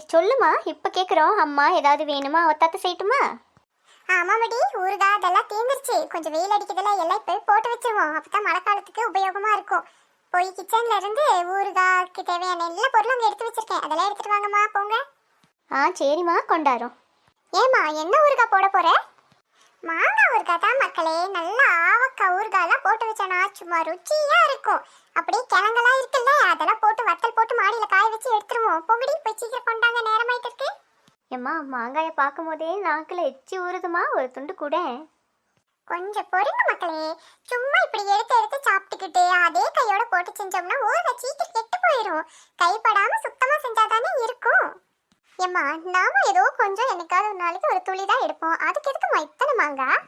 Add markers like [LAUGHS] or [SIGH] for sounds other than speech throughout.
சரி சொல்லுமா? இப்போ கேட்குறோம் அம்மா ஏதாவது வேணுமா? ஒத்தாத்த செய்யட்டுமா? ஆமாமடி ஊறுகாய் அதெல்லாம் தீர்ந்துருச்சு கொஞ்சம் வெயில் அடிக்கிறதுல எல்லாம் இப்போ போட்டு வச்சிருவோம். அப்பதான் மழை காலத்துக்கு உபயோகமா இருக்கும். போய் கிச்சன்ல இருந்து ஊறுகாய்க்கு தேவையான எல்லா பொருளும் அங்க எடுத்து வச்சிருக்கேன். அதெல்லாம் எடுத்துட்டு வாங்கம்மா போங்க. ஆ சரிம்மா கொண்டாரோம் ஏமா என்ன ஊறுகாய் போட போற? மாங்காய் ஊறுகாய் தான் மக்களே. நல்லா ஆவக்காய் ஊறுகாய்லாம் போட்டு வச்சனா சும்மா ருச்சியா இருக்கும். அப்படியே கிழங்கெல்லாம் இருக்குல்ல அதெல்லாம் போட்டு வத்தல் போட்டு மாடியில காய வச்சு எடுத்துருவோம். பொங்கடி போய் சீக்கிரம் கொண்டாங்க நேரமாயிட்டு இருக்கு. ஏம்மா மாங்காயை பார்க்கும் போதே நாக்கில் எச்சி ஊறுதுமா? ஒரு துண்டு கூட. கொஞ்சம் பொறுங்க மக்களே. சும்மா இப்படி எடுத்து எடுத்து சாப்பிட்டுக்கிட்டு அதே கையோட போட்டு செஞ்சோம்னா ஊறுகாய் சீக்கிரம் கெட்டு போயிடும் கைப்படாம சுத்தமா செஞ்சாதானே இருக்கும். ஏம்மா நாம ஏதோ கொஞ்சம் என்னைக்காவது ஒரு நாளைக்கு ஒரு துளி தான் எடுப்போம். அதுக்கு எதுக்குமா இத்தனை மாங்காய்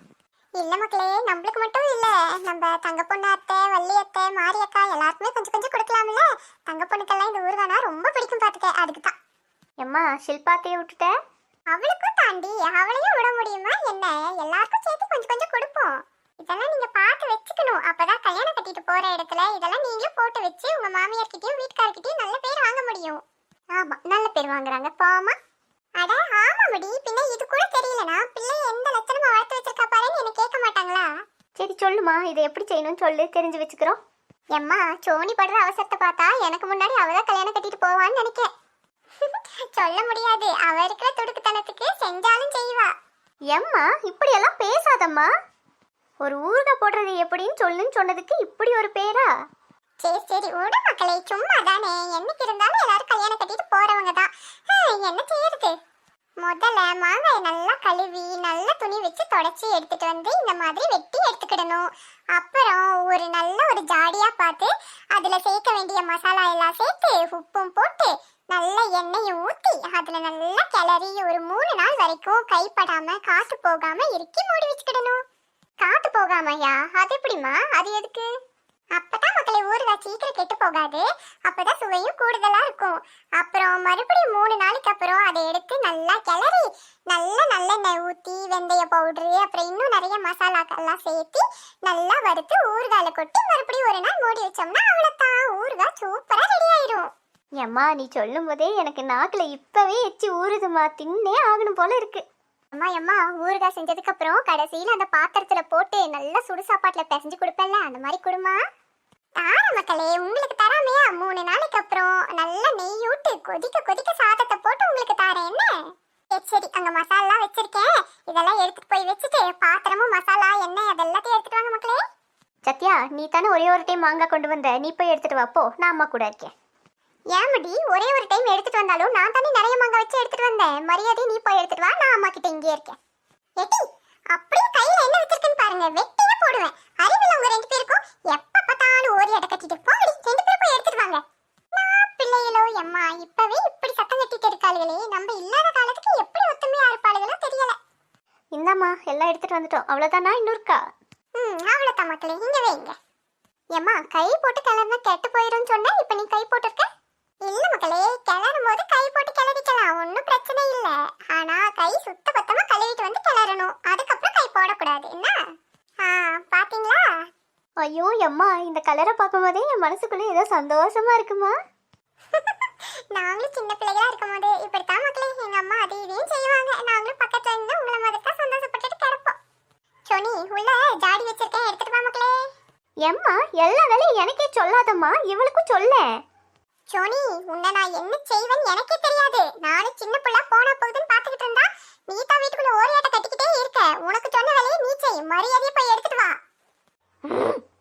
இல்லை மக்களே நம்மளுக்கு மட்டும் இல்லை. நம்ம தங்க பொண்ணு அத்தை வள்ளி அத்தை மாரி அக்கா எல்லாருக்குமே கொஞ்சம் கொஞ்சம் கொடுக்கலாம்ல. தங்க பொண்ணுக்கெல்லாம் இந்த ஊர்வனா ரொம்ப பிடிக்கும் பார்த்துக்க அதுக்கு தான் எம்மா ஷில்பாத்தையை விட்டுட்டேன் அவளுக்கும் தாண்டி அவளையும் விட முடியுமா என்ன? எல்லாருக்கும் சேர்த்து கொஞ்சம் கொஞ்சம் கொடுப்போம். இதெல்லாம் நீங்க பார்த்து வச்சுக்கணும். அப்பதான் கல்யாணம் கட்டிட்டு போற இடத்துல இதெல்லாம் நீங்களும் போட்டு வச்சு உங்க மாமியார்கிட்டயும் வீட்டுக்காரர்கிட்டயும் நல்ல பேர் வாங்க முடியும். ஆமா நல்ல பேர் வாங்குறாங்க. போமா அட ஆமாமடி. பின்ன இது கூட தெரியலனா? பிள்ளை எந்த லட்சணமா வளர்த்து வச்சிருக்கா பாருன்னு என்ன கேட்க மாட்டாங்களா? சரி சொல்லுமா. இதை எப்படி செய்யணும்னு சொல்லு. தெரிஞ்சு வச்சுக்கிறோம். எம்மா சோனி படுற அவசரத்தை பார்த்தா எனக்கு முன்னாடி அவதான் கல்யாணம் கட்டிட்டு போவான்னு நினைக்கிறேன். [LAUGHS] சொல்ல முடியாது. அவ இருக்கிற துடுக்குத்தனத்துக்கு செஞ்சாலும் செய்வா. எம்மா இப்படியெல்லாம் பேசாதம்மா. ஒரு ஊறுகாய் போடுறது எப்படின்னு சொல்லுன்னு சொன்னதுக்கு இப்படி ஒரு பேரா? சரி சரி. விடு மக்களே சும்மா தானே என்னைக்கு இருந்தாலும் எல்லாரும் கல்யாணம் கட்டிட்டு போறவங்க தான் என்ன செய்யறது முதல்ல மாங்காயை நல்லா கழுவி நல்ல துணி வச்சு எடுத்துட்டு வந்து இந்த மாதிரி வெட்டி எடுத்துக்கிடணும். அப்புறம் ஒரு நல்ல ஒரு ஜாடியா பார்த்து அதுல சேர்க்க வேண்டிய மசாலா எல்லாம் சேர்த்து உப்பும் போட்டு நல்ல எண்ணெயை ஊற்றி அதில் நல்லா கிளறி ஒரு மூணு நாள் வரைக்கும் கைப்படாம காற்று போகாம இறுக்கி மூடி வச்சுக்கிடணும். காற்று போகாமையா? அது எப்படிம்மா? அது எதுக்கு? அப்பதான் மக்களை ஊறுகாய் சீக்கிரம் கெட்டு போகாது. அப்பதான் சுவையும் கூடுதலா இருக்கும். அப்புறம் மறுபடியும் மூணு நாளைக்கு அப்புறம் அதை எடுத்து நல்லா கிளறி நல்ல நல்லெண்ணெய் ஊத்தி வெந்தய பவுடரு அப்புறம் இன்னும் நிறைய மசாலாக்கெல்லாம் சேர்த்து நல்லா வறுத்து ஊறுகாயில கொட்டி மறுபடியும் ஒரு நாள் மூடி வச்சோம்னா அவ்வளோதான் ஊறுகாய் சூப்பரா ரெடி ஆயிடும் எம்மா நீ சொல்லும் போதே எனக்கு நாக்கில் இப்பவே எச்சி ஊறுதுமா தின்னே ஆகணும் போல இருக்கு. அம்மா அம்மா ஊறுகாய் செஞ்சதுக்கு அப்புறம் கடைசியில அந்த பாத்திரத்துல போட்டு நல்லா சுடு சாப்பாட்டுல பிசைஞ்சு கொடுப்பேன்ல. அந்த மாதிரி கொடுமா தார மக்களே உங்களுக்கு தராமையா? மூணு நாளைக்கு அப்புறம் நல்லா நெய் விட்டு கொதிக்க கொதிக்க சாதத்தை போட்டு உங்களுக்கு தாரேன் என்ன? சரி சரி அங்க மசாலா வச்சிருக்கேன். இதெல்லாம் எடுத்துட்டு போய் வச்சுட்டு பாத்திரமும் மசாலா எண்ணெய் அதெல்லாத்தையும் எடுத்துட்டு வாங்க மக்களே. சத்யா நீ தானே ஒரே ஒரு டைம் மாங்காய் கொண்டு வந்த. நீ போய் எடுத்துட்டு வா போ. நான் அம்மா கூட இருக்கேன். ஏமடி ஒரே ஒரு டைம் எடுத்துட்டு வந்தாலும் நான் தானே நிறைய மாங்காய் வச்சு எடுத்துட்டு வந்தேன். மரியாதை நீ போய் எடுத்துட்டு வா நான் அம்மா கிட்ட இங்கே இருக்கேன். எட்டி அப்படியே கையில என்ன வச்சிருக்கேன்னு பாருங்க வெட்டியே அவ்வளோதானா இன்னும் இருக்கா ம் அவ்வளோதான் மக்களே இங்க வைங்க. ஏம்மா கை போட்டு கிளறினா கெட்டு போயிரும் சொன்னா இப்ப நீ கை போட்டிருக்க? இல்ல மக்களே கிளறும் போது கை போட்டு கிளறிக்கலாம் ஒன்றும் பிரச்சனை இல்ல. ஆனா கை சுத்த பத்தமா கழுவிட்டு வந்து கிளறணும். அதுக்கப்புறம் கை போடக்கூடாது என்ன? ஆ பாத்தீங்களா? ஐயோ எம்மா இந்த கலரை பார்க்கும்போதே என் மனசுக்குள்ளே ஏதோ சந்தோஷமா இருக்குமா? நாங்களும் சின்ன பிள்ளைகளா இருக்கும் போது இப்படித்தான் மக்களே எங்க அம்மா அதை இதையும் செய்வாங்க. நாங்களும் பக்கத்துல இருந்து உங்களை மாதிரி சோனி உள்ள ஜாடி வச்சிருக்கேன் எடுத்துட்டு வா மக்களே. எம்மா எல்லா வேலையும் எனக்கே சொல்லாதம்மா இவளுக்கும் சொல்ல. சோனி உன்னை நான் என்ன செய்வேன்னு எனக்கே தெரியாது. நானும் சின்ன புள்ள போன போகுதுன்னு பாத்துக்கிட்டு இருந்தா நீ தான் வீட்டுக்குள்ள ஓரியாட்ட கட்டிக்கிட்டே இருக்க. உனக்கு சொன்ன வேலையை நீ செய் மரியாதையை போய் எடுத்துட்டு வா.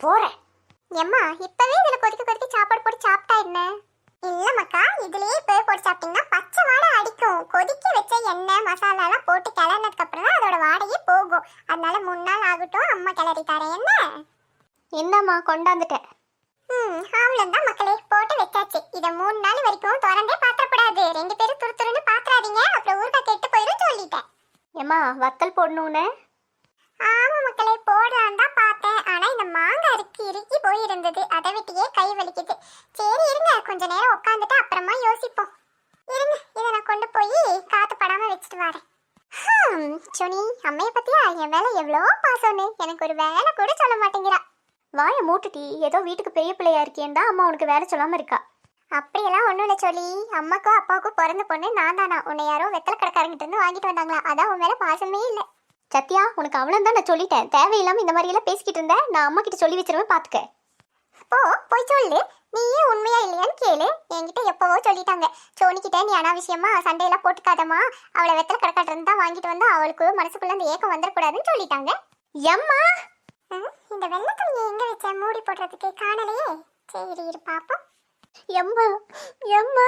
போறேன். எம்மா இப்பவே இதுல கொதிக்க கொதிக்க சாப்பாடு போட்டு சாப்பிட்டா என்ன? இல்ல மக்கா இதுலயே இப்பவே போட்டு சாப்பிட்டீங்கன்னா பச்சை வாடை அடிக்கும். கொதிக்க வச்ச எண்ணெய் மசாலா எல்லாம் போட்டு கிளறினதுக்கு அப்புறம் தான் அதோட வாடையே போகும். அதனால மூணு நாள் ஆகட்டும் அம்மா கிளறி தரேன். என்ன? இந்தாம்மா கொண்டாந்துட்டேன். ம் அவ்வளோதான் மக்களே. போட்டு வச்சாச்சு. இதை மூணு நாள் வரைக்கும் திறந்தே பாத்திரப்படாது ரெண்டு பேரும் துரு துருன்னு பாத்திராதீங்க அப்புறம் ஊறுகாய் கெட்டு போயிடும் சொல்லிட்டேன். ஏம்மா வத்தல் போடணுன்னு ஆமா மக்களே போடலாம் தான் பார்த்தேன். ஆனா இந்த மாங்காய் இறுக்கி இறுக்கி போய் இருந்தது அதை விட்டியே கை வலிக்குது. கொஞ்ச நேரம் உட்காந்துட்டு அப்புறமா யோசிப்போம். இருங்க இதை நான் கொண்டு போய் காத்து படாம வச்சுட்டு வரேன். ஹம், சுனி அம்மைய பத்தியா? என் மேல எவ்வளோ பாசம்னு எனக்கு ஒரு வேலை கூட சொல்ல மாட்டேங்கிறா. வாய மூட்டுட்டி ஏதோ வீட்டுக்கு பெரிய பிள்ளையா இருக்கேன்னு தான் அம்மா உனக்கு வேலை சொல்லாம இருக்கா? அப்படியெல்லாம் ஒன்றும் இல்லை சொல்லி அம்மாக்கும் அப்பாவுக்கும் பிறந்த பொண்ணு நான் தானா? உன்னை யாரோ வெத்தலை கடைக்காரங்கிட்ட இருந்து வாங்கிட்டு வந்தாங்களா? அதான் உன் வேலை பாசமே இல்லை. சத்யா உனக்கு அவ்வளோ தான் நான் சொல்லிட்டேன். தேவையில்லாமல் இந்த மாதிரியெல்லாம் பேசிக்கிட்டு இருந்தேன் நான் அம்மா கிட்ட சொல்லி வச்சிருவேன் பார்த்துக்க போ போய் சொல்லு. நீயே உண்மையா இல்லையான்னு கேளு. என்கிட்ட எப்பவோ சொல்லிட்டாங்க. சோனிக்கிட்ட நீ அனாவசியமா சண்டையெல்லாம் போட்டுக்காதம்மா. அவளை வெத்தல கடைக்காட்டு தான் வாங்கிட்டு வந்து அவளுக்கு மனசுக்குள்ள அந்த ஏக்கம் வந்துடக்கூடாதுன்னு சொல்லிட்டாங்க. எம்மா? இந்த வெள்ளை துணியை எங்க வச்ச? மூடி போடுறதுக்கு காணலையே. சரி இரு பாப்போம். எம்மா எம்மா.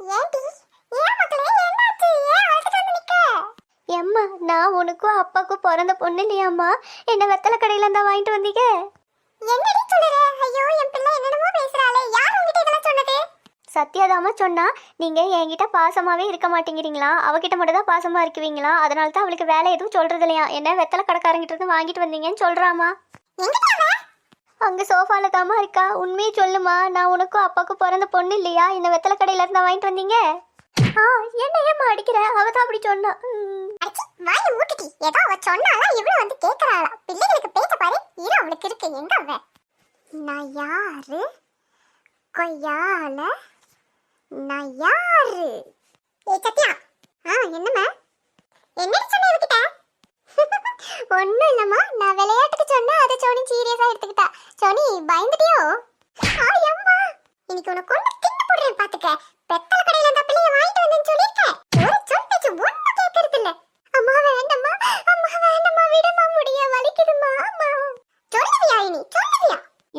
ஏண்டி? ஏன் மக்களே என்னாச்சு? ஏன் அழுதுட்டு வந்து நிக்க? எம்மா நான் உனக்கும் அப்பாவுக்கும் பிறந்த பொண்ணு இல்லையாம்மா? என்ன வெத்தலை கடையில இருந்தா வாங்கிட்டு வந்தீங்க? என்னடி சொல்லுற? ஐயோ என் பிள்ளை என்னென்னமோ பேசுறாளே. யார் உங்ககிட்ட இதெல்லாம் சொன்னது? சத்யாதாம சொன்னா நீங்க என்கிட்ட பாசமாவே இருக்க மாட்டேங்கிறீங்களா? அவகிட்ட மட்டும் தான் பாசமா இருக்குவீங்களா? அதனால தான் அவளுக்கு வேலை எதுவும் சொல்றது இல்லையா? என்ன வெத்தலை கடைக்காரங்கிட்ட இருந்து வாங்கிட்டு வந்தீங்கன்னு சொல்றாமா? அங்க சோஃபால தாமா இருக்கா. உண்மையை சொல்லுமா. நான் உனக்கும் அப்பாவுக்கும் பிறந்த பொண்ணு இல்லையா? இந்த வெத்தலை கடையில இருந்தா வாங்கிட்டு வந்தீங்க? ஆ என்ன ஏமா அடிக்கிற? அவ தான் அப்படி சொன்னா. வாயை மூட்டுட்டி ஏதோ அவ சொன்னாலா இவ்வளவு வந்து கேக்குறாளா. இரு இருக்கு எங்க அவ? நான் யாரு? கொய்யால? நான் யாரு? ஏ சத்யா. ஆ என்னம்மா என்ன சொன்ன இவகிட்ட? [LAUGHS] ஒண்ணும் இல்லம்மா நான் விளையாட்டுக்கு சொன்னேன் அதை சோனி சீரியஸா எடுத்துக்கிட்டா. சோனி பயந்துட்டியோ? ஆ அம்மா இன்னைக்கு உனக்கு கொண்டு தின்னு போடுறேன் பாத்துக்க. பெத்தல கடையில அந்த பிள்ளைய வாங்கிட்டு வந்தேன்னு சொல்லிருக்கேன் ஒரு சொல் பேச்சு ஒண்ணும் கேட்கறது இல்ல அம்மா வேண்டாம்மா அம்மா வேண்டாம்மா விடுமா முடிய வலிக்குதுமா அம்மா.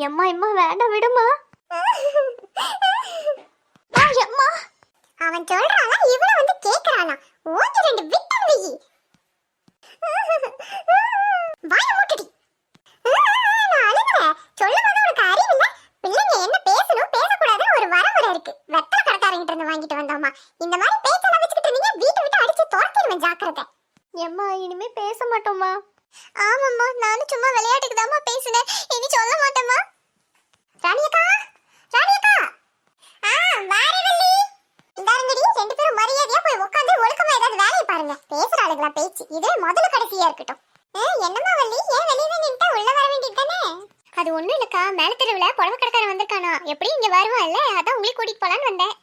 எம்மா எம்மா வேண்டாம் விடுமா. எம்மா. அவன் சொல்றானா இவள வந்து கேக்குறானா. ஓங்கி ரெண்டு விட்டு வெயி வாய மூட்டுடி நான் அழுகுற சொல்லும் போது உனக்கு அறிவு இல்ல பிள்ளைங்க என்ன பேசணும் பேசக்கூடாதுன்னு ஒரு வரமுறை இருக்கு வெத்தலை கடைக்காரங்கிட்ட இருந்து வாங்கிட்டு வந்தோமா இந்த மாதிரி பேச்செல்லாம் வச்சுக்கிட்டு இருந்தீங்க வீட்டை விட்டு அடிச்சு துரத்திடுவேன் ஜாக்கிரதை எம்மா இனிமே பேச மாட்டோமா ஆமாம்மா நானும் சும்மா விளையாட்டுக்கு தாம்மா பேசினேன் இனி சொல்ல மாட்டேம்மா ராணியக்கா ராணியக்கா ஆ வாரவல்லி இந்தாருங்கடி ரெண்டு பேரும் மரியாதையா போய் உட்காந்து ஒழுக்கமா ஏதாவது வேலையை பேசுற ஆளுங்களா பேச்சு? இது முதல்ல கடைசியா இருக்கட்டும். என்னமா வள்ளி? ஏன் வெளியே நின்ட்டா உள்ள வர வேண்டியது தானே? அது ஒண்ணும் இல்லக்கா. மேல தெருவுல புடவை கடைக்காரன் வந்திருக்கானா? எப்படி இங்க வருவான்ல அதான் உங்களுக்கு கூட்டிட்டு போலான்னு வந்தேன்.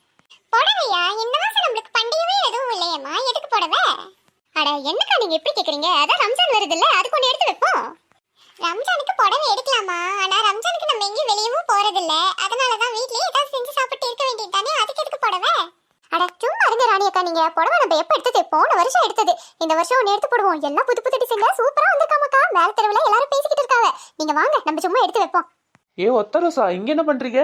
புடவையா? இந்த மாசம் நம்மளுக்கு பண்டிகையே எதுவும் இல்லையம்மா? எதுக்கு புடவை? அட என்னக்கா நீங்க எப்படி கேக்குறீங்க? அதான் ரம்ஜான் வருதுல்ல அதுக்கு ஒண்ணு எடுத்து வைப்போம். ரம்ஜானுக்கு புடவை எடுக்கலாமா? ஆனா ரம்ஜானுக்கு நம்ம எங்கேயும் வெளியவும் போறதில்ல. அதனால தான் வீட்லயே ஏதாவது செஞ்சு சாப்பிட்டு இருக்க வேண்டியது தானே அதுக்கு எதுக்கு புடவை அட சும்மா இருங்க ராணி அக்கா நீங்க புடவை நம்ம எப்ப எடுத்தது? போன வருஷம் எடுத்தது. இந்த வருஷம் ஒன்று எடுத்து போடுவோம். எல்லாம் புது புது டிசைன்ல சூப்பரா வந்திருக்காமக்கா மேல தெருவுல எல்லாரும் பேசிக்கிட்டு இருக்காங்க. நீங்க வாங்க நம்ம சும்மா எடுத்து வைப்போம். ஏ ஒத்தரசா இங்க என்ன பண்றீங்க?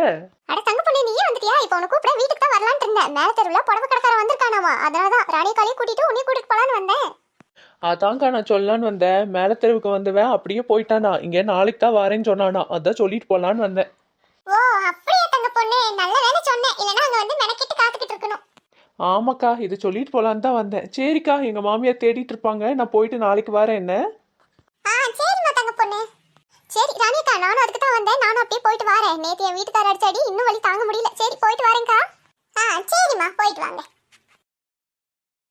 அட தங்க பொண்ணு நீயே வந்துட்டியா? இப்போ உனக்கு கூப்பிட வீட்டுக்கு தான் வரலான்ட்டு இருந்தேன். மேல தெருவுல புடவை கடைக்காரன் வந்திருக்கானாமா? அதனால தான் ராணி காலையும் கூட்டிட்டு உன்னையும் கூட்டிட்டு போலான்னு வந்தேன். அதான்க்கா நான் சொல்லலான்னு வந்தேன். மேல தெருவுக்கு வந்துவேன் அப்படியே போயிட்டானா? இங்க நாளைக்கு தான் வரேன்னு சொன்னானா? அதான் சொல்லிட்டு போலான்னு வந்தேன். ஓ அப்படியே தங்க பொண்ணு. நல்ல வேலை சொன்னேன். இல்லனா அங்க வந்து மெனக்கிட்டு காத்துக்கிட்டு இருக்கணும். ஆமாக்கா இது சொல்லிட்டு போலான்னு தான் வந்தேன். சரிக்கா எங்க மாமியார் தேடிட்டு இருப்பாங்க. நான் போயிட்டு நாளைக்கு வரேன் என்ன? ஆ சரிம்மா தங்க பொண்ணு. சரி ராணிக்கா நானும் அதுக்கு தான் வந்தேன். நானும் அப்படியே போயிட்டு வரேன். நேற்று என் வீட்டுக்கார அடிச்சாடி இன்னும் வழி தாங்க முடியல. சரி போயிட்டு வரேன்க்கா. ஆ சரிம்மா போயிட்டு வாங்க.